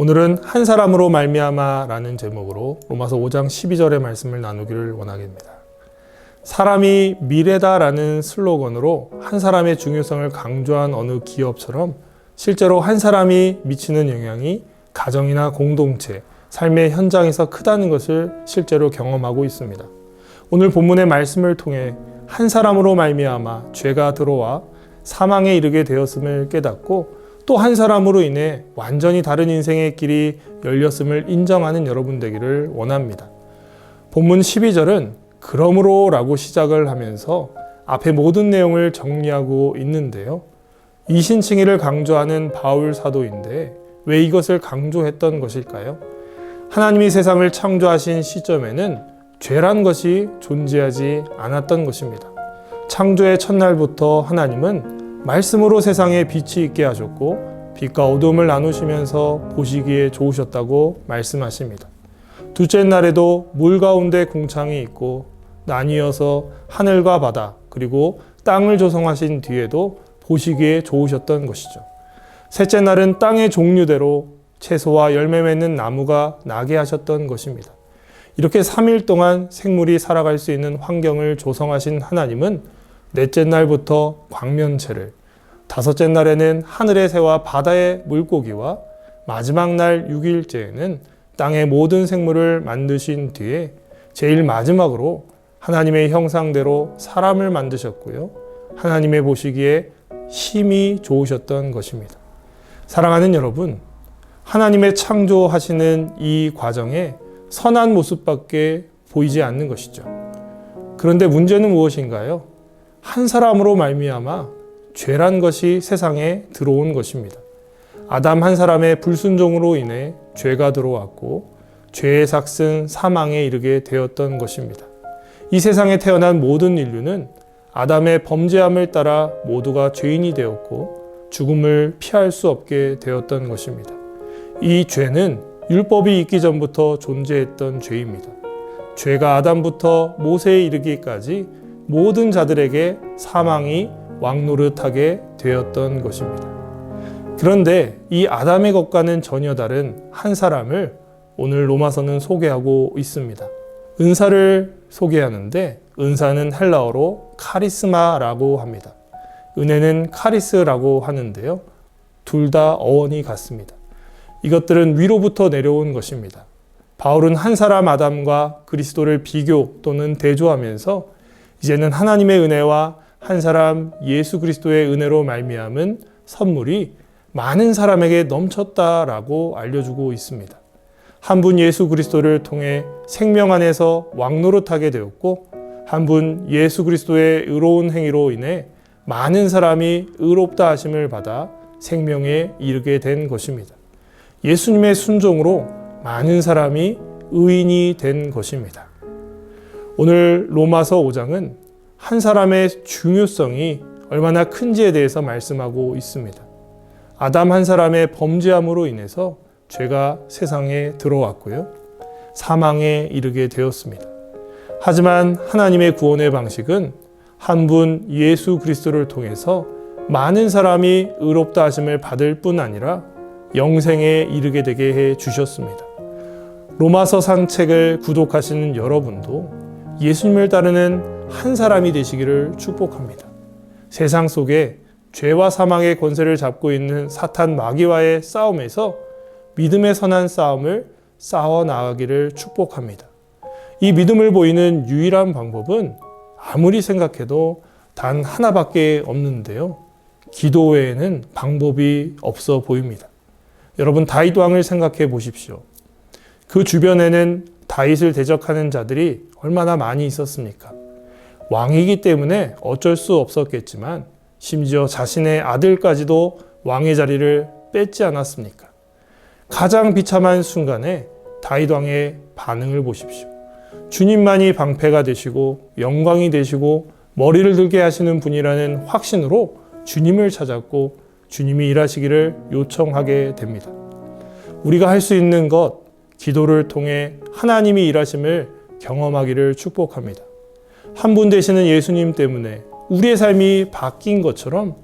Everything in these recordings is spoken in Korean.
오늘은 한 사람으로 말미암아라는 제목으로 로마서 5장 12절의 말씀을 나누기를 원하겠습니다. 사람이 미래다라는 슬로건으로 한 사람의 중요성을 강조한 어느 기업처럼 실제로 한 사람이 미치는 영향이 가정이나 공동체, 삶의 현장에서 크다는 것을 실제로 경험하고 있습니다. 오늘 본문의 말씀을 통해 한 사람으로 말미암아 죄가 들어와 사망에 이르게 되었음을 깨닫고 또 한 사람으로 인해 완전히 다른 인생의 길이 열렸음을 인정하는 여러분 되기를 원합니다. 본문 12절은 그러므로 라고 시작을 하면서 앞에 모든 내용을 정리하고 있는데요. 이신칭의를 강조하는 바울 사도인데 왜 이것을 강조했던 것일까요? 하나님이 세상을 창조하신 시점에는 죄란 것이 존재하지 않았던 것입니다. 창조의 첫날부터 하나님은 말씀으로 세상에 빛이 있게 하셨고 빛과 어둠을 나누시면서 보시기에 좋으셨다고 말씀하십니다. 둘째 날에도 물 가운데 궁창이 있고 나뉘어서 하늘과 바다 그리고 땅을 조성하신 뒤에도 보시기에 좋으셨던 것이죠. 셋째 날은 땅의 종류대로 채소와 열매 맺는 나무가 나게 하셨던 것입니다. 이렇게 3일 동안 생물이 살아갈 수 있는 환경을 조성하신 하나님은 넷째 날부터 광면체를, 다섯째 날에는 하늘의 새와 바다의 물고기와 마지막 날 6일째에는 땅의 모든 생물을 만드신 뒤에 제일 마지막으로 하나님의 형상대로 사람을 만드셨고요. 하나님의 보시기에 심히 좋으셨던 것입니다. 사랑하는 여러분, 하나님의 창조하시는 이 과정에 선한 모습밖에 보이지 않는 것이죠. 그런데 문제는 무엇인가요? 한 사람으로 말미암아 죄란 것이 세상에 들어온 것입니다. 아담 한 사람의 불순종으로 인해 죄가 들어왔고 죄의 삭슨 사망에 이르게 되었던 것입니다. 이 세상에 태어난 모든 인류는 아담의 범죄함을 따라 모두가 죄인이 되었고 죽음을 피할 수 없게 되었던 것입니다. 이 죄는 율법이 있기 전부터 존재했던 죄입니다. 죄가 아담부터 모세에 이르기까지 모든 자들에게 사망이 왕노릇하게 되었던 것입니다. 그런데 이 아담의 것과는 전혀 다른 한 사람을 오늘 로마서는 소개하고 있습니다. 은사를 소개하는데 은사는 헬라어로 카리스마라고 합니다. 은혜는 카리스라고 하는데요. 둘 다 어원이 같습니다. 이것들은 위로부터 내려온 것입니다. 바울은 한 사람 아담과 그리스도를 비교 또는 대조하면서 이제는 하나님의 은혜와 한 사람 예수 그리스도의 은혜로 말미암은 선물이 많은 사람에게 넘쳤다라고 알려주고 있습니다. 한 분 예수 그리스도를 통해 생명 안에서 왕노릇하게 되었고 한 분 예수 그리스도의 의로운 행위로 인해 많은 사람이 의롭다 하심을 받아 생명에 이르게 된 것입니다. 예수님의 순종으로 많은 사람이 의인이 된 것입니다. 오늘 로마서 5장은 한 사람의 중요성이 얼마나 큰지에 대해서 말씀하고 있습니다. 아담 한 사람의 범죄함으로 인해서 죄가 세상에 들어왔고요. 사망에 이르게 되었습니다. 하지만 하나님의 구원의 방식은 한 분 예수 그리스도를 통해서 많은 사람이 의롭다 하심을 받을 뿐 아니라 영생에 이르게 되게 해 주셨습니다. 로마서 상책을 구독하시는 여러분도 예수님을 따르는 한 사람이 되시기를 축복합니다. 세상 속에 죄와 사망의 권세를 잡고 있는 사탄 마귀와의 싸움에서 믿음의 선한 싸움을 싸워 나가기를 축복합니다. 이 믿음을 보이는 유일한 방법은 아무리 생각해도 단 하나밖에 없는데요. 기도 외에는 방법이 없어 보입니다. 여러분 다윗 왕을 생각해 보십시오. 그 주변에는 다윗을 대적하는 자들이 얼마나 많이 있었습니까? 왕이기 때문에 어쩔 수 없었겠지만 심지어 자신의 아들까지도 왕의 자리를 뺏지 않았습니까? 가장 비참한 순간에 다윗 왕의 반응을 보십시오. 주님만이 방패가 되시고 영광이 되시고 머리를 들게 하시는 분이라는 확신으로 주님을 찾았고 주님이 일하시기를 요청하게 됩니다. 우리가 할 수 있는 것, 기도를 통해 하나님이 일하심을 경험하기를 축복합니다. 한 분 되시는 예수님 때문에 우리의 삶이 바뀐 것처럼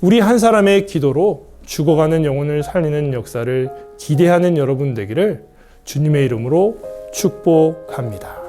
우리 한 사람의 기도로 죽어가는 영혼을 살리는 역사를 기대하는 여러분 되기를 주님의 이름으로 축복합니다.